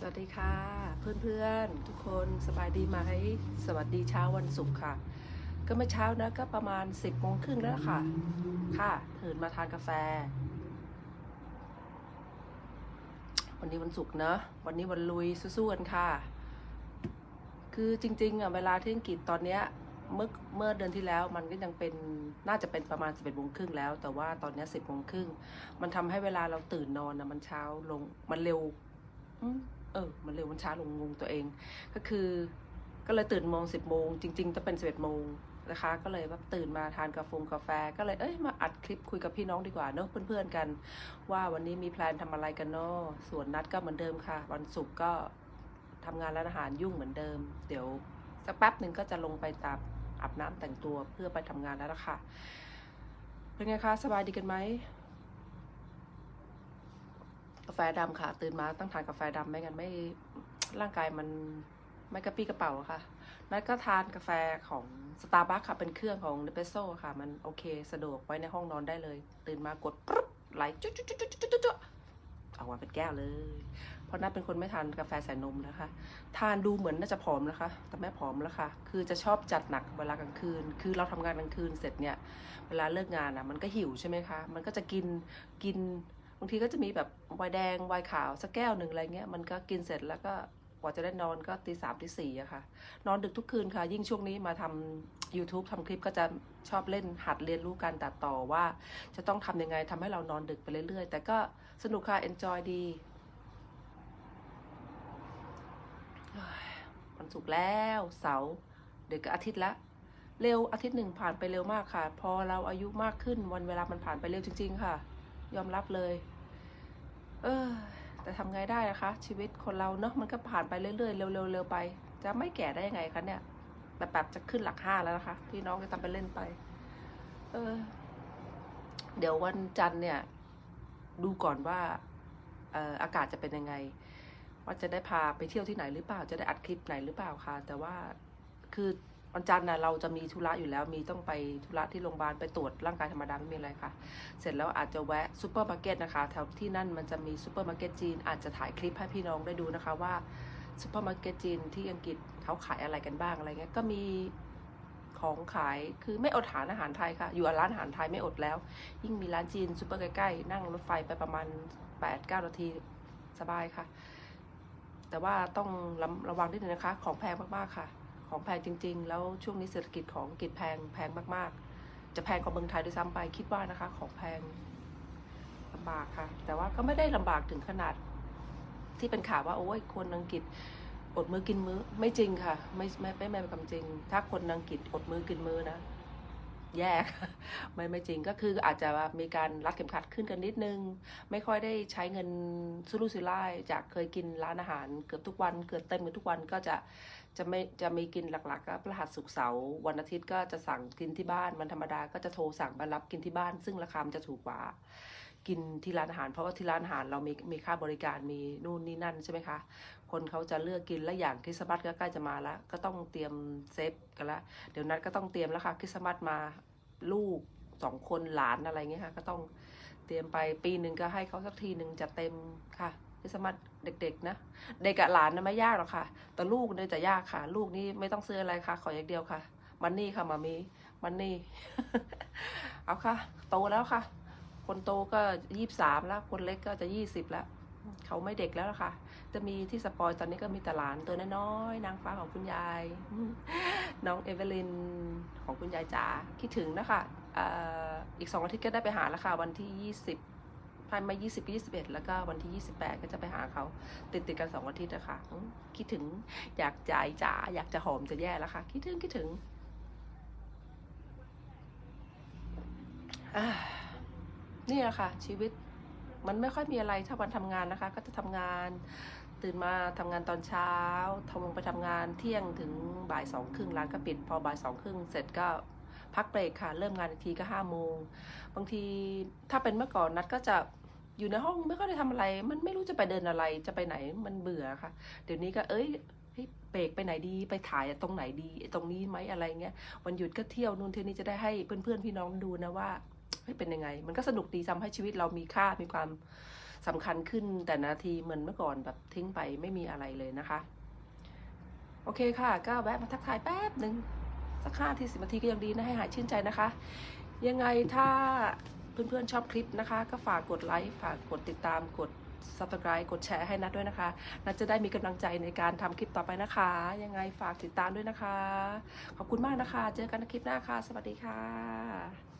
สวัสดีค่ะ เพื่อนๆ ทุกคนสบายดีไหมสวัสดีเช้าวันศุกร์ค่ะ ก็ไม่เช้านะก็ประมาณ10โมงครึ่งแล้วค่ะ ค่ะตื่นมาทานกาแฟ วันนี้วันศุกร์เนอะวันนี้วันลุยสู้ๆกันค่ะ คือจริงๆอะเวลาที่อังกฤษตอนเนี้ยเมื่อเมื่อเดือนที่แล้วมันก็ยังเป็นน่าจะเป็นประมาณ11โมงครึ่งแล้ว แต่ว่าตอนเนี้ย10โมงครึ่งมันทำให้เวลาเราตื่นนอนนะมันเช้าลงมันเร็วอื เออ มันเร็วมันช้าลงงงตัวเอง ก็คือ ก็เลยตื่นโมงสิบโมงจริงๆจะเป็นสิบเอ็ดโมงนะคะ ก็เลยแบบตื่นมาทานกาแฟกาแฟ ก็เลยเอ้ยมาอัดคลิปคุยกับพี่น้องดีกว่าเนอะเพื่อนๆกัน ว่าวันนี้มีแพลนทำอะไรกันเนาะส่วนนัดก็เหมือนเดิมค่ะ วันศุกร์ก็ทำงานร้านอาหารยุ่งเหมือนเดิม เดี๋ยวสักแป๊บหนึ่งก็จะลงไปตามอาบน้ำแต่งตัวเพื่อไปทำงานแล้วล่ะค่ะเป็นไงคะสบายดีกันไหม กาแฟดำค่ะ ตื่นมาต้องทานกาแฟดำไม่งั้นไม่ร่างกายมันไม่กระปี้กระเป๋าค่ะ นัดก็ทานกาแฟของสตาร์บัคค่ะ เป็นเครื่องของเนเปโซค่ะ มันโอเคสะดวกไว้ในห้องนอนได้เลย ตื่นมากดปุ๊บไหลจุ๊จุ๊จุ๊จุ๊จุ๊จุ๊ออกมาเป็นแก้วเลย เพราะนัดเป็นคนไม่ทานกาแฟใส่นมนะคะ ทานดูเหมือนน่าจะผอมนะคะ แต่ไม่ผอมแล้วค่ะ คือจะชอบจัดหนักเวลากลางคืน คือเราทำงานกลางคืนเสร็จเนี่ย เวลาเลิกงานอะ มันก็หิวใช่ไหมคะ มันก็จะกิน กิน บางทีก็จะมีแบบไวน์แดงไวน์ขาวสักแก้วหนึ่งอะไรเงี้ยมันก็กินเสร็จแล้วก็กว่าจะได้นอนก็ตีสามตีสี่อะค่ะ นอนดึกทุกคืนค่ะ ยิ่งช่วงนี้มาทำ YouTube ทำคลิปก็จะชอบเล่นหัดเรียนรู้การตัดต่อว่า จะต้องทำยังไงทำให้เรานอนดึกไปเรื่อยๆ แต่ก็สนุกค่ะ enjoy ดีวันศุกร์แล้วเสาร์เดี๋ยวก็อาทิตย์ละเร็วอาทิตย์หนึ่งผ่านไปเร็วมากค่ะ พอเราอายุมากขึ้นวันเวลามันผ่านไปเร็วจริง ๆ ค่ะ ยอมรับเลย เออ แต่ทำไงได้นะคะ ชีวิตคนเราเนาะมันก็ผ่านไปเรื่อยๆเร็วๆเร็วไป จะไม่แก่ได้ยังไงคะเนี่ยแบบแบบจะขึ้นหลักห้าแล้วนะคะพี่น้องจะทำไปเล่นไป เออ เดี๋ยววันจันทร์เนี่ย ดูก่อนว่าเอ่ออากาศจะเป็นยังไง ว่าจะได้พาไปเที่ยวที่ไหนหรือเปล่า จะได้อัดคลิปไหนหรือเปล่าคะแต่ว่าคือ วันจันทร์นะเราจะมีธุระอยู่แล้ว มีต้องไปธุระที่โรงพยาบาลไปตรวจร่างกายธรรมดาไม่มีอะไรค่ะ เสร็จแล้วอาจจะแวะซูเปอร์มาร์เก็ตนะคะแถวที่นั่นมันจะมีซูเปอร์มาร์เก็ตจีนอาจจะถ่ายคลิปให้พี่น้องได้ดูนะคะว่าซูเปอร์มาร์เก็ตจีนที่อังกฤษเขาขายอะไรกันบ้างอะไรเงี้ยก็มีของขายคือไม่อดทานอาหารไทยค่ะ อยู่ร้านอาหารไทยไม่อดแล้ว ยิ่งมีร้านจีนซูเปอร์ใกล้ๆ นั่งรถไฟไปประมาณ 8 9 นาทีสบายค่ะ แต่ว่าต้องระระวังนิดนึงนะคะ ของแพงมากๆค่ะ ของแพงจริง ๆ แล้วช่วงนี้เศรษฐกิจของอังกฤษแพงแพงมากๆ จะแพงกว่าเมืองไทยด้วยซ้ำไปคิดว่านะคะ ของแพงลำบากค่ะ แต่ว่าก็ไม่ได้ลำบากถึงขนาด ที่เป็นข่าวว่าโอ้ยคนอังกฤษอดมือกินมือไม่จริงค่ะไม่ไม่ไม่ไม่เป็นความจริง ถ้าคนอังกฤษอดมือกินมือนะ แย่ไม่ไม่จริงก็คืออาจจะมีการรัดเข็มขัดขึ้นกันนิดนึง ไม่ค่อยได้ใช้เงินซุรุ่ยซุร่ายจากเคยกินร้านอาหารเกือบทุกวันเกือบเต็มกันทุกวันก็จะจะไม่จะมีกินหลักๆก็พฤหัสศุกร์เสาร์วันอาทิตย์ก็จะสั่งกินที่บ้านวันธรรมดาก็จะโทรสั่งมารับกินที่บ้าน ซึ่งราคามันจะถูกกว่า กินที่ร้านอาหาร เพราะว่าที่ร้านอาหารเรามีมีค่าบริการมีนู่นนี่นั่นใช่ไหมคะ คนเขาจะเลือกกินและอย่างคริสต์มาสก็ใกล้จะมาแล้ว ก็ต้องเตรียมเซฟกันละเดี๋ยวนัดก็ต้องเตรียมแล้วค่ะคริสต์มาสมาลูกสองคนหลานอะไรเงี้ยค่ะ ก็ต้องเตรียมไปปีหนึ่งก็ให้เขาสักทีหนึ่งจะเต็มค่ะคริสต์มาสเด็กๆนะเด็กกับหลานนะไม่ยากหรอกค่ะ แต่ลูกเนี่ยจะยากค่ะ ลูกนี่ไม่ต้องซื้ออะไรค่ะ ขออย่างเดียวค่ะ มันนี่ค่ะมามีมันนี่ เอาค่ะ โตแล้วค่ะ คนโตก็ยี่สามแล้ว คนเล็กก็จะยี่สิบแล้ว เขาไม่เด็กแล้วล่ะค่ะ จะมีที่สปอยตอนนี้ก็มีแต่หลานตัวน้อยๆนางฟ้าของคุณยาย น้องเอเวลินของคุณยายจ๋าคิดถึงนะคะอีกสองอาทิตย์ก็ได้ไปหาแล้วค่ะ วันที่ยี่สิบภายมายี่สิบยี่สิบเอ็ดแล้วก็วันที่ยี่สิบแปดก็จะไปหาเขา ติดติดกันสองอาทิตย์นะคะคิดถึงอยากจ่ายจ๋าอยากจะหอมจะแย่แล้วค่ะ คิดถึงคิดถึงอ่า นี่แหละค่ะ ชีวิตมันไม่ค่อยมีอะไรถ้าวันทำงานนะคะ ก็จะทำงานตื่นมาทำงานตอนเช้าทำงไปทำงานเที่ยงถึงบ่ายสองครึ่งร้านก็ปิด พอบ่ายสองครึ่งเสร็จก็พักเบรกค่ะ เริ่มงานอีกทีก็ห้าโมงบางทีถ้าเป็นเมื่อก่อนนัดก็จะอยู่ในห้องไม่ค่อยได้ทำอะไร มันไม่รู้จะไปเดินอะไรจะไปไหนมันเบื่อค่ะ เดี๋ยวนี้ก็เอ้ยเฮ้ยเบรกไปไหนดีไปถ่ายตรงไหนดีตรงนี้ไหมอะไรเงี้ยวันหยุดก็เที่ยวนู่นเที่ยวนี้จะได้ให้เพื่อนๆพี่น้องดูนะว่า เฮ้เป็นยังไง มันก็สนุกดีทำให้ชีวิตเรามีค่ามีความสำคัญขึ้น แต่นาทีเหมือนเมื่อก่อนแบบทิ้งไปไม่มีอะไรเลยนะคะ โอเคค่ะ ก็แวะมาทักทายแป๊บหนึ่งสักห้าทีสิบนาทีก็ยังดีนะให้หายชื่นใจนะคะ ยังไงถ้าเพื่อนๆชอบคลิปนะคะ ก็ฝากกดไลค์ฝากกดติดตามกด subscribe กดแชร์ให้นัดด้วยนะคะ นัดจะได้มีกำลังใจในการทำคลิปต่อไปนะคะ ยังไงฝากติดตามด้วยนะคะ ขอบคุณมากนะคะ เจอกันในคลิปหน้าค่ะ สวัสดีค่ะ